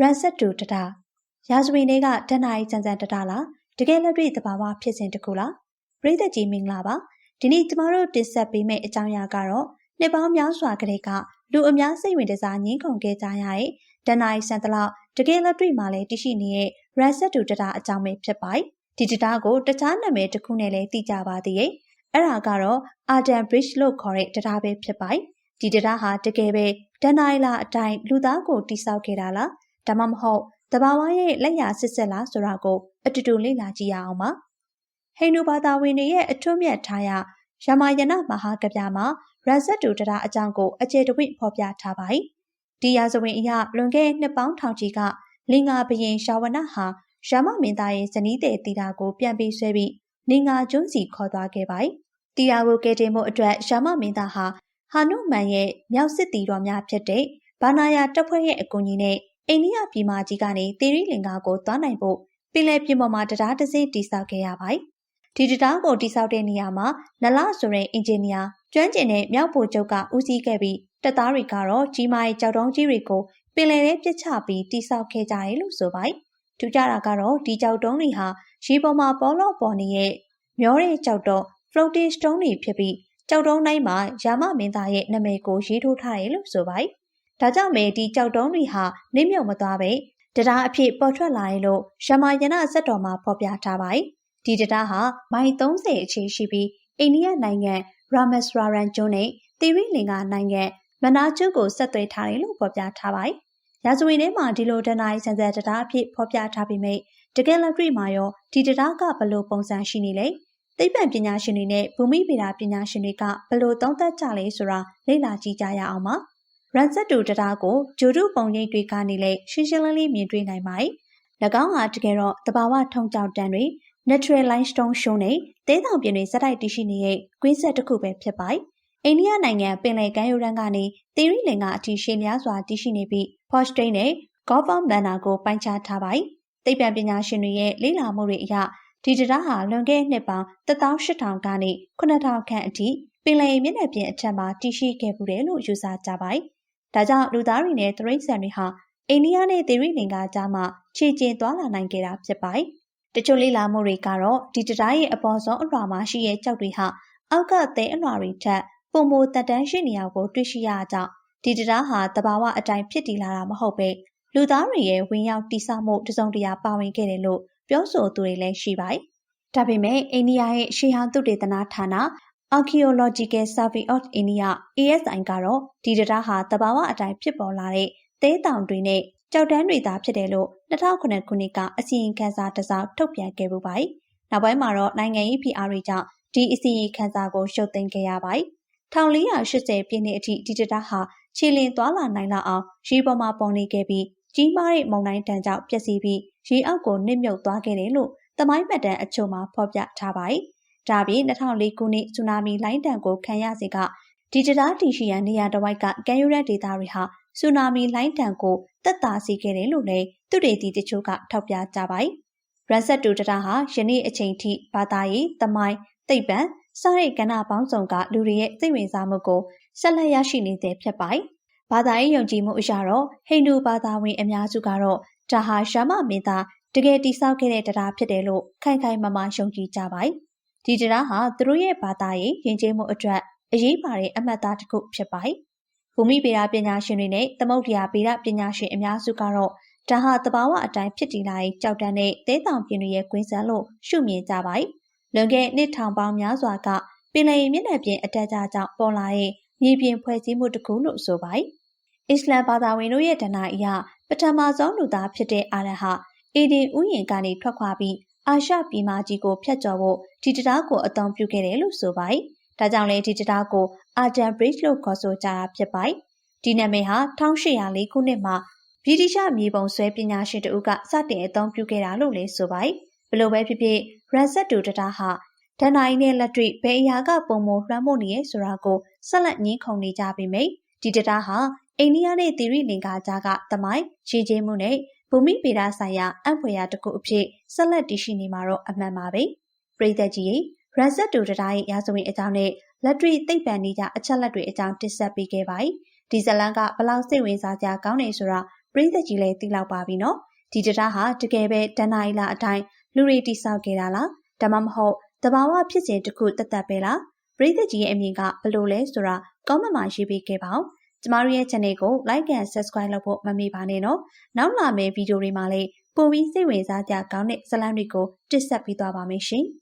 ရန်ဆက်တူတတာရာဇဝင်တွေကတနအီစံစံတတာလားတကယ်လက်တွေ့သဘာဝဖြစ်စဉ်တစ်ခုလားပရိသတ်ကြီးမင်္ဂလာပါဒီနေ့ကျမတို့တင်ဆက်ပေးမယ့်အကြောင်းအရာကတော့နှစ်ပေါင်းများစွာကလေးကလူအများစိတ်ဝင်စားငင်းခုန်ခဲ့ကြရတဲ့တနအီစံတလောက်တကယ်လက်တွေ့မှာလည်းတရှိနေတဲ့ရန်ဆက်တူတတာအကြောင်းပဲဖြစ်ပါတယ်ဒီတတာကိုတခြားနာမည်တစ်ခုနဲ့လည်းသိကြပါသေးရဲ့အဲ့ဒါကတော့ Arden Bridge လို့ခေါ်တဲ့တံတားပဲဖြစ်ပါတယ်။ဒီတံတားဟာတကယ်ပဲဒန်နိုင်လာအတိုင်းလူသားကိုတိဆောက်ခဲ့တာလား ဒါမှမဟုတ်တဘာဝရဲ့လက်ရာစစ်စစ်လားဆိုတာကိုအတူတူလေ့လာကြည့်ရအောင်ပါ။ဟိန္ဒူဘာသာဝင်တွေရဲ့အထွတ်မြတ်ထားရရမယနမဟာကဗျာမှာရဇတ်တူတံတားအကြောင်းကိုအကျေတဝိဖော်ပြထားပါတယ်။ဒီရာဇဝင်အရလွန်ခဲ့တဲ့နှစ်ပေါင်းထောင်ချီကလင်္ကာဘရင်ရှာဝနဟာရမမင်းသားရဲ့ဇနီးတဲ့တီတာကိုပြန်ပြီးဆွဲပြီးလင်္ကာကျွန်းစီခေါ်သွားခဲ့ပါတယ်။တီတာကိုကယ်တင်မှုအတွက်ရမမင်းသားဟာဟာနုမန်ရဲ့မြောက်စစ်တီတော်များဖြစ်တဲ့ဘာနာယာတပ်ဖွဲ့ရဲ့အကူအညီနဲ့ အိန္ဒိယပြည်မကြီးကနေတေရီလင်္ကာကိုသွားနိုင်ဖို့ပင်လယ်ပြင်ပေါ်မှာတရားတစ်စင်းတိစောက်ခဲ့ရပါတယ်။ဒီတရားကိုတိစောက်တဲ့နေရာမှာနလဆိုတဲ့အင်ဂျင်နီယာကျွမ်းကျင်တဲ့မြောက်ပိုကျုပ်ကဦးစီးခဲ့ပြီးတပ်သားတွေကတော့ကြီးမားတဲ့ကြောက်တုံးကြီးတွေကိုပင်လယ်ထဲပစ်ချပြီးတိစောက်ခဲ့ကြတယ်လို့ဆိုပါတယ်။ထူးခြားတာကတော့ဒီကြောက်တုံးတွေဟာရေပေါ်မှာပေါ်လော့ပေါ်နေတဲ့မျောတဲ့ကြောက်တော့ floating stone တွေဖြစ်ပြီးကြောက်တုံးတိုင်းမှာယာမမင်းသားရဲ့နာမည်ကိုရေးထိုးထားတယ်လို့ဆိုပါတယ်။ ဒါကြောင့်မဲဒီကြောက်တုံးတွေဟာနစ်မြုပ်မသွားပဲတရားအဖြစ်ပေါ်ထွက်လာရလို့ရမယနာဇက်တော်မှာဖော်ပြထားပါတယ်။ဒီတရားဟာမိုင်30အခြေရှိပြီးအိန္ဒိယနိုင်ငံရာမက်စရာရန်ကျွန်းနဲ့သီရိလင်္ကာနိုင်ငံမနာကျွန်းကိုဆက်သွယ်ထားတယ်လို့ဖော်ပြထားပါတယ်။ရာဇဝင်ထဲမှာဒီလိုတနိုင်စံစံတရားအဖြစ်ဖော်ပြထားပြီးမြဲတကယ်လက်တွေ့မှာရောဒီတရားကဘလို့ပုံစံရှိနေလဲ။သိပ္ပံပညာရှင်တွေနဲ့ဘူမိဗေဒပညာရှင်တွေကဘလို့သုံးသပ်ကြလဲဆိုတာလေ့လာကြည့်ကြရအောင်ပါ။ ရန်ဆက်တူတရားကိုဂျိုဒုပုံရိပ်တွေကနေလည်းရှင်းရှင်းလင်းလင်းမြင်တွေ့နိုင်ပါတယ်။၎င်းဟာတကယ်တော့တဘာဝထုံကြောင်တန်တွေ natural limestone ရှုံးနဲ့တဲတောင်ပြင်တွေဇက်တိုက်တရှိနေတဲ့ကွင်းဆက်တစ်ခုပဲဖြစ်ပါတယ်။အိန္ဒိယနိုင်ငံပင်လယ်ကမ်းရိုးတန်းကနေသီရိလင်္ကာအထိရှည်လျားစွာတည်ရှိနေပြီး Portstain နဲ့ Gulf of Mannar ကိုပိုင်းခြားထားပါတယ်။သိပ္ပံပညာရှင်တွေရဲ့လေ့လာမှုတွေအရဒီတရားဟာလွန်ခဲ့တဲ့နှစ်ပေါင်း18000ကနေ9000ခန့်အထိပင်လယ်မျက်နှာပြင်အထက်မှာတည်ရှိခဲ့မှုတယ်လို့ယူဆကြပါတယ်။ ဒါကြောင့်လူသားတွေနဲ့တရိတ်ဆန်တွေဟာအိန္ဒိယနဲ့သေရိလင်္ကာကြားမှာခြေကျင်သွားလာနိုင်ခဲ့တာဖြစ်ပါတယ်။တချို့လေ့လာမှုတွေကတော့ဒီတရားရဲ့အပေါ်ဆုံးအလွှာမှာရှိတဲ့ကြောက်တွေဟာအောက်ကသဲအလွှာတွေထက်ပုံမိုတက်တန်းရှိနေအောင်ကိုတွေ့ရှိရကြောင်းဒီတရားဟာတဘာဝအတိုင်းဖြစ်တည်လာတာမဟုတ်ပဲလူသားတွေရဲ့ဝင်ရောက်တိဆောက်မှုတစုံတရာပါဝင်ခဲ့တယ်လို့ပြောဆိုသူတွေလည်းရှိပါတယ်။ဒါပေမဲ့အိန္ဒိယရဲ့ရှေးဟောင်းသုတေသနဌာန Archaeological Survey of India ASI ကတော့ဒီတရားဟာတဘာဝအတိုင်းဖြစ်ပေါ်လာတဲ့သဲတောင်တွေနဲ့ကြောက်တန်းတွေသာဖြစ်တယ်လို့2009ခုနှစ်ကအစီရင်ခံစာတစ်စောင်ထုတ်ပြန်ခဲ့ပူပါတယ်။နောက်ပိုင်းမှာတော့နိုင်ငံရေးဖိအားတွေကြောင့်ဒီအစီရင်ခံစာကိုရှုတ်သိမ်းခဲ့ရပါတယ်။1480ပြည့်နှစ်အထိဒီတရားဟာခြေလင်သွားလာနိုင်လောက်အောင်ရေပေါ်မှာပေါ်နေခဲ့ပြီးကြီးမားတဲ့မုန်တိုင်းတန်ကြောင့်ပျက်စီးပြီးရေအောက်ကိုနစ်မြုပ်သွားခဲ့တယ်လို့သမိုင်းမှတ်တမ်းအချို့မှာဖော်ပြထားပါတယ်။ ဒါပြင်2004ခုနှစ်ဆူနာမီလိုင်းတန်ကိုခံရစေကဒီတရားတီရှိရန်နေရာတစ်ဝိုက်ကကမ်းရိုးတန်းဒေသတွေဟာဆူနာမီလိုင်းတန်ကိုတက်တာစေခဲ့တယ်လို့လည်းသူတေတီတချို့ကထောက်ပြကြပါတယ်။ရန်ဆက်တူတရားဟာယနေ့အချိန်ထိဘာသာရေး၊သမိုင်း၊သိပ္ပံစတဲ့ကဏ္ဍပေါင်းစုံကလူတွေရဲ့စိတ်ဝင်စားမှုကိုဆက်လက်ရရှိနေတဲ့ဖြစ်ပါတယ်။ဘာသာရေးယုံကြည်မှုအရတော့ဟိန္ဒူဘာသာဝင်အများစုကတော့ဒါဟာရှာမမင်းသားတကယ်တိဆောက်ခဲ့တဲ့တရားဖြစ်တယ်လို့ခိုင်ခိုင်မာမာယုံကြည်ကြပါတယ်။ ဒီတရားဟာသူတို့ရဲ့ဘာသာရေးယဉ်ကျေးမှုအတွက်အရေးပါတဲ့အမှတ်အသားတစ်ခုဖြစ်ပါတယ်။ဘူမိဗေဒပညာရှင်တွေနဲ့သမုဒ္ဒရာဗေဒပညာရှင်အများစုကတော့ဒါဟာတဘာဝအတိုင်းဖြစ်တည်လာတဲ့ကြောက်တန်းတဲ့သဲတောင်ပြင်တွေရဲ့ကွင်းဆန်းလို့ရှုမြင်ကြပါတယ်။လွန်ခဲ့နှစ်ထောင်ပေါင်းများစွာကပင်လယ်မျက်နှာပြင်အတက်အကျကြောင့်ပေါ်လာတဲ့မြေပြင်ဖွဲ့စည်းမှုတစ်ခုလို့ဆိုပါတယ်။အစ္စလမ်ဘာသာဝင်တို့ရဲ့တဏှာအရပထမဆုံးလူသားဖြစ်တဲ့အာရဟအေဒင်ဥယျာဉ်ကနေထွက်ခွာပြီး အာရှပြည်မကြီးကိုဖျက်ကျော်ဖို့ဒီတရားကိုအသုံးပြုခဲ့တယ်လို့ဆိုပါတယ်။ဒါကြောင့်လည်းဒီတရားကို Arden Bridge လို့ခေါ်ဆိုကြတာဖြစ်ပါတယ်။ဒီနာမည်ဟာ1804ခုနှစ်မှာဗြိတိရှမြေပုံဆွဲပညာရှင်တို့ကစတင်အသုံးပြုခဲ့တာလို့လည်းဆိုပါတယ်။ဘလို့ပဲဖြစ်ဖြစ် Ranset တူတရားဟာဒဏ္ဍာရီနဲ့လက်တွေ့ဘယ်အရာကပုံမလွှမ်းမိုးနေရဲဆိုတာကိုဆက်လက်ငင်းခုန်နေကြပြီမိဒီတရားဟာအိန္ဒိယနဲ့သီရိလင်္ကာကြားကသမိုင်းရည်ကြီးမှုနဲ့ ဘူမိဗေဒဆိုင်ရာအံ့ဖွယ်ရာတစ်ခုအဖြစ်ဆက်လက်တည်ရှိနေမှာတော့အမှန်ပါပဲ။ပြည်သက်ကြီးရန်ဆက်တူတရားရဲ့ရာဇဝင်အကြောင်းနဲ့လက်တွေ့သိပ္ပံနည်းကြအချက်လက်တွေအကြောင်းတင်ဆက်ပေးခဲ့ပါတယ်။ဒီဇလန်ကဘလောက်စိတ်ဝင်စားကြကောင်းနေဆိုတာပရိသတ်ကြီးလည်းသိလောက်ပါပြီနော်ဒီတရားဟာတကယ်ပဲတန်နိုင်လာအတိုင်းလူတွေတိဆောက်ခဲ့တာလားဒါမှမဟုတ်တဘာဝဖြစ်စဉ်တစ်ခုတသက်ပဲလားပရိသတ်ကြီးရဲ့အမြင်ကဘယ်လိုလဲဆိုတာကောင်းမမှာရေးပေးခဲ့ပါဦး ကျမတို့ရဲ့ channel ကို like and subscribe လုပ်ဖို့မမေ့ပါနဲ့နော်နောက်လာမယ့်ဗီဒီယိုတွေမှာလည်းပိုပြီးစိတ်ဝင်စားကြကောင်းတဲ့ဇာတ်လမ်းတွေကိုတင်ဆက်ပေးသွားပါမယ်ရှင်။